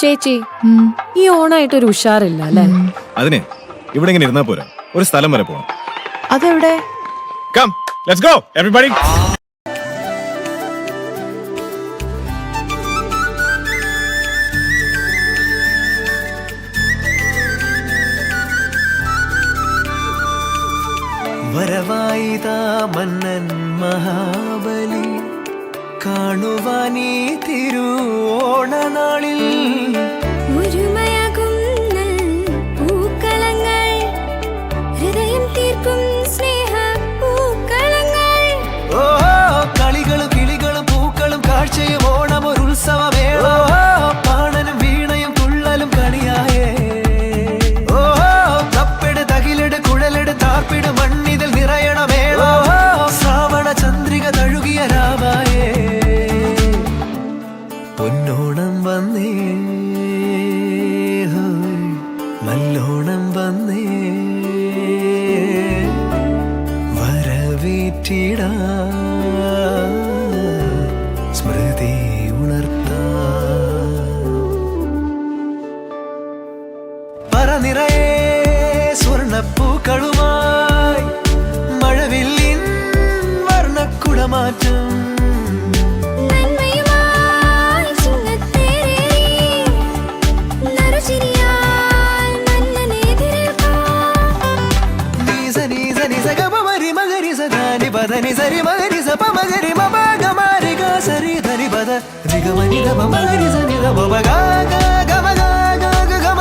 ചേച്ചി ഈ ഓണായിട്ട് ഒരു ഉഷാറില്ല അല്ലേ? അതിനെ ഇവിടെ ഇങ്ങനെ ഇരുന്നാ പോരാ. ഒരു സ്ഥലം വരെ പോണം. അതെവിടെ? കം ലെറ്റ്സ് ഗോ എവരിബഡി വരവായിതാ മന്നൻ മഹാബലി കാണുവാനീ തിരുവോണനാളിൽ പൊന്നോണം വന്നേ. നല്ലോണം വന്നേ. വരവേറ്റിടാ. സ്മൃതി ഉണർത്താ. പറനിറയെ സ്വർണപ്പൂക്കളുമായി മഴവില്ലിൻ വർണക്കുടമാറ്റം. ధని సరి మగరి సప మగరి మగ మారి గా సరి ధని బద రిగ మని దమ మగరి సని గమ బగా గా గమ గా గా దమ